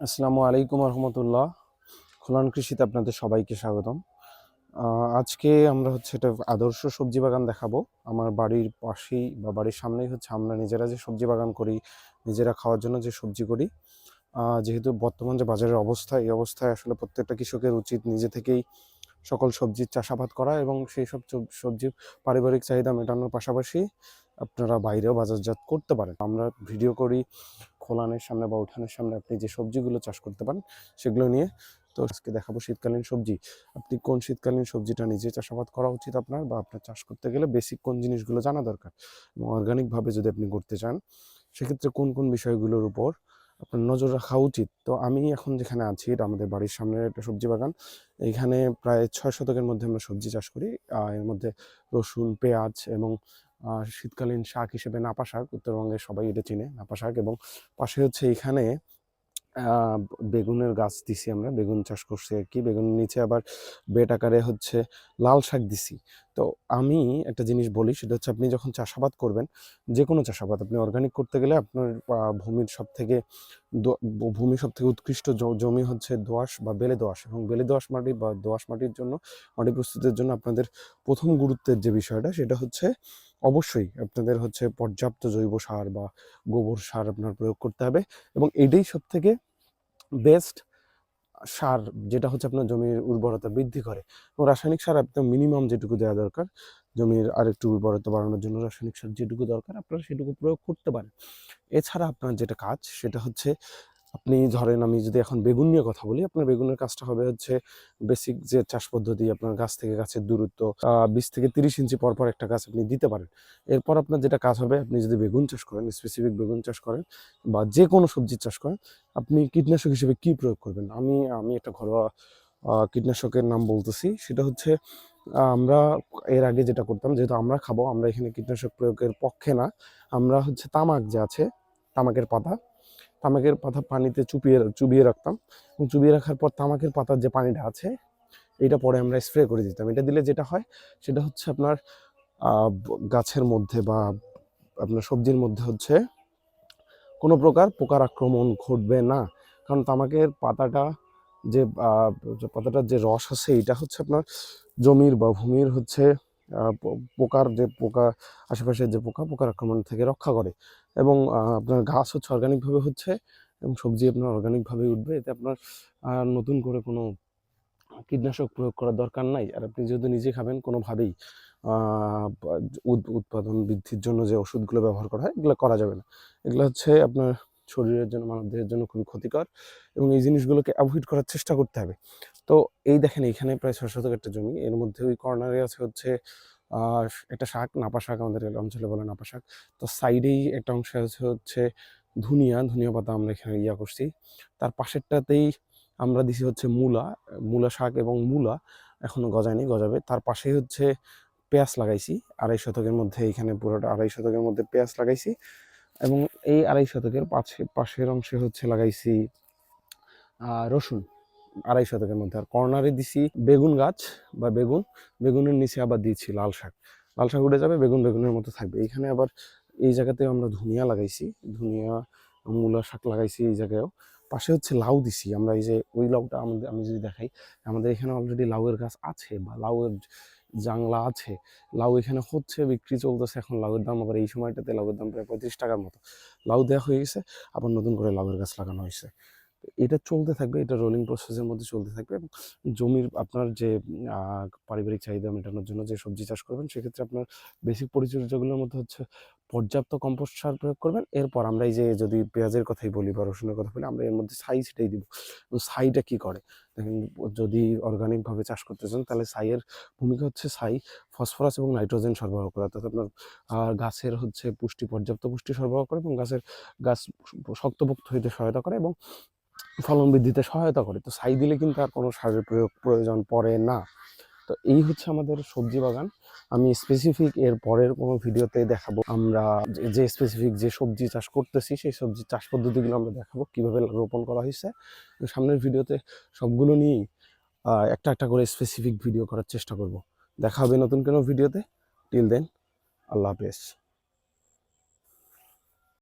আসসালামু আলাইকুম রহমতুল্লাহ খুলন কৃষিতে আপনাদের সবাইকে স্বাগতম। আজকে আমরা হচ্ছে এটা আদর্শ সবজি বাগান দেখাবো। আমার বাড়ির পাশেই বা বাড়ির সামনেই হচ্ছে আমরা নিজেরা যে সবজি বাগান করি, নিজেরা খাওয়ার জন্য যে সবজি করি যেহেতু বর্তমান যে বাজারের অবস্থা, এই অবস্থায় আসলে প্রত্যেকটা কৃষকের উচিত নিজে থেকেই সকল সবজির চাষাবাদ করা এবং সেই সব সব- সবজির পারিবারিক চাহিদা মেটানোর পাশাপাশি আপনারা বাইরেও বাজারজাত করতে পারেন। আমরা ভিডিও করি খোলানের সামনে বা উঠানের সামনে আপনি যে সবজিগুলো চাষ করতে পারেন, সেগুলো নিয়ে তো আজকে দেখাবো শীতকালীন সবজি। আপনি কোন শীতকালীন সবজিটা নিজে চাষাবাদ করা উচিত আপনার বা আপনার চাষ করতে গেলে বেসিক কোন জিনিসগুলো জানা দরকার? এবং অর্গানিকভাবে যদি আপনি করতে চান, সেক্ষেত্রে কোন কোন বিষয়গুলোর উপর আপনার নজর রাখা উচিত? তো আমি এখন যেখানে আছি, এটা আমাদের বাড়ির সামনে একটা সবজি বাগান। এইখানে প্রায় ছয় শতকের মধ্যে আমরা সবজি চাষ করি। এর মধ্যে রসুন, পেঁয়াজ এবং শীতকালীন শাক হিসেবে নাপা শাক, উত্তরবঙ্গে সবাই এটা চিনে, নাপা শাক এবং পাশে হচ্ছে এখানে বেগুনের গাছ দিছি আমরা, বেগুন চাষ করছি আর কি, বেগুনের নিচে আবার বেট আকারে হচ্ছে লাল শাক দিছি। তো আমি একটা জিনিস বলি, সেটা হচ্ছে আপনি যখন চাষাবাদ করবেন যে কোনো চাষাবাদ, আপনি অর্গানিক করতে গেলে আপনার ভূমির সব থেকে ভূমি সব থেকে উৎকৃষ্ট জমি হচ্ছে দোআঁশ বা বেলে দোআঁশ এবং বেলে দোআঁশ মাটি বা দোআঁশ মাটির জন্য, মাটি প্রস্তুতের জন্য আপনাদের প্রথম গুরুত্বের যে বিষয়টা, সেটা হচ্ছে অবশ্যই আপনাদের হচ্ছে পর্যাপ্ত জৈব সার বা গোবর সার আপনার প্রয়োগ করতে হবে এবং এটাই সব থেকে বেস্ট সার যেটা হচ্ছে আপনার জমির উর্বরতা বৃদ্ধি করে এবং রাসায়নিক সার একদম মিনিমাম যেটুকু দেওয়া দরকার, জমির আরেকটু উর্বরতা বাড়ানোর জন্য রাসায়নিক সার যেটুকু দরকার, আপনারা সেটুকু প্রয়োগ করতে পারেন। এছাড়া আপনার যেটা কাজ সেটা হচ্ছে আপনি ধরেন আমি যদি এখন বেগুন নিয়ে কথা বলি, আপনার বেগুনের কাজটা হবে হচ্ছে বেসিক যে চাষ পদ্ধতি, আপনার গাছ থেকে গাছের দূরত্ব বিশ থেকে তিরিশ ইঞ্চি পর পর একটা গাছ আপনি দিতে পারেন। এরপর আপনার যেটা কাজ হবে, আপনি যদি বেগুন চাষ করেন স্পেসিফিক বেগুন চাষ করেন বা যে কোনো সবজি চাষ করেন, আপনি কীটনাশক হিসেবে কি প্রয়োগ করবেন? আমি আমি একটা ঘরোয়া কীটনাশকের নাম বলতেছি, সেটা হচ্ছে আমরা এর আগে যেটা করতাম, যেহেতু আমরা খাব, আমরা এখানে কীটনাশক প্রয়োগের পক্ষে না, আমরা হচ্ছে তামাক যে আছে, তামাকের পাতা তামাকের পাতা পানিতে চুপিয়ে চুবিয়ে রাখতাম। এবং চুবিয়ে রাখার পর তামাকের পাতার যে পানিটা আছে, এটা পরে আমরা স্প্রে করে দিতাম। এটা দিলে যেটা হয়, সেটা হচ্ছে আপনার গাছের মধ্যে বা আপনার সবজির মধ্যে হচ্ছে কোনো প্রকার পোকার আক্রমণ ঘটবে না। কারণ তামাকের পাতাটা যে পাতাটার যে রস আছে, এটা হচ্ছে আপনার জমির বা ভূমির হচ্ছে পোকার যে পোকা, আশেপাশে যে পোকা পোকার আক্রমণ থেকে রক্ষা করে। এবং আপনার গাছ হচ্ছে অর্গানিকভাবে হচ্ছে এবং সবজি আপনার অর্গানিকভাবেই উঠবে। এতে আপনার নতুন করে কোনো কীটনাশক প্রয়োগ করার দরকার নাই। আর আপনি যেহেতু নিজে খাবেন, কোনোভাবেই উৎপাদন বৃদ্ধির জন্য যে ওষুধগুলো ব্যবহার করা হয়, এগুলো করা যাবে না। এগুলো হচ্ছে আপনার শরীরের জন্য, মানবদেহের জন্য খুবই ক্ষতিকর এবং এই জিনিসগুলোকে অ্যাভয়েড করার চেষ্টা করতে হবে। তো এই দেখেন এখানে প্রায় ছয় শতক একটা জমি। এর মধ্যে ওই কর্নারে আছে হচ্ছে একটা শাক, নাপা শাক আমাদের অঞ্চলে বলে নাপা শাক। তো সাইডেই একটা অংশ আছে হচ্ছে ধুনিয়া, ধনিয়া পাতা আমরা এখানে ইয়া করছি। তার পাশেরটাতেই আমরা দিছি হচ্ছে মূলা মূলা শাক এবং মূলা এখনও গজায়নি, গজাবে। তার পাশেই হচ্ছে পেঁয়াজ লাগাইছি, আড়াই শতকের মধ্যে এখানে পুরোটা আড়াই শতকের মধ্যে পেঁয়াজ লাগাইছি এবং এই আড়াই শতকের পাশে, পাশের অংশে হচ্ছে লাগাইছি রসুন। আড়াই শতকের মধ্যে। আর কর্নারে দিছি বেগুন গাছ বা বেগুন, বেগুনের নিচে আবার দিয়েছি লাল শাক। লাল শাক উঠে যাবে, বেগুন বেগুনের মতো থাকবে। এইখানে আবার এই জায়গাতে আমরা ধনিয়া লাগাইছি, ধনিয়া, মূলা শাক লাগাইছি এই জায়গায়ও। পাশে হচ্ছে লাউ দিছি। আমরা এই যে ওই লাউটা আমাদের, আমি যদি দেখাই, আমাদের এখানে অলরেডি লাউয়ের গাছ আছে বা লাউয়ের জাংলা আছে। লাউ এখানে হচ্ছে, বিক্রি চলতেছে এখন লাউয়ের দাম। আবার এই সময়টাতে লাউয়ের দাম প্রায় পঁয়ত্রিশ টাকার মতো। লাউ দেওয়া হয়ে গেছে, আবার নতুন করে লাউয়ের গাছ লাগানো হয়েছে। এটা চলতে থাকবে, এটা রোলিং প্রসেসের মধ্যে চলতে থাকবে। এবং জমির আপনার যে পারিবারিক চাহিদা মেটানোর জন্য যে সবজি চাষ করবেন, সেক্ষেত্রে আপনার বেসিক পরিচর্যাগুলোর মধ্যে হচ্ছে পর্যাপ্ত কম্পোস্ট সার প্রয়োগ করবেন। এরপর আমরা এই যে, যদি পেঁয়াজের কথাই বলি বা রসুনের কথা বলি, আমরা এর মধ্যে ছাই ছিটাই দিব ছাইটা কী করে? দেখেন, যদি অর্গানিকভাবে চাষ করতে চান, তাহলে ছাইয়ের ভূমিকা হচ্ছে ছাই ফসফরাস এবং নাইট্রোজেন সরবরাহ করা। অর্থাৎ আপনার গাছের হচ্ছে পুষ্টি, পর্যাপ্ত পুষ্টি সরবরাহ করে এবং গাছের গাছ শক্তপোক্ত হইতে সহায়তা করে এবং ফলন বৃদ্ধিতে সহায়তা করে। তো ছাই দিলে কিন্তু আর কোনো সারের প্রয়োগ প্রয়োজন পড়ে না। তো এই হচ্ছে আমাদের সবজি বাগান। আমি স্পেসিফিক এর পরের কোনো ভিডিওতে দেখাবো। আমরা যে- যে স্পেসিফিক যে সবজি চাষ করতেছি, সেই সবজি চাষ পদ্ধতিগুলো আমরা দেখাবো, কীভাবে রোপণ করা হয়েছে। সামনের ভিডিওতে সবগুলো নিয়েই একটা একটা করে স্পেসিফিক ভিডিও করার চেষ্টা করব। দেখা হবে নতুন কোনো ভিডিওতে। টিল দেন আল্লাহ হাফেজ।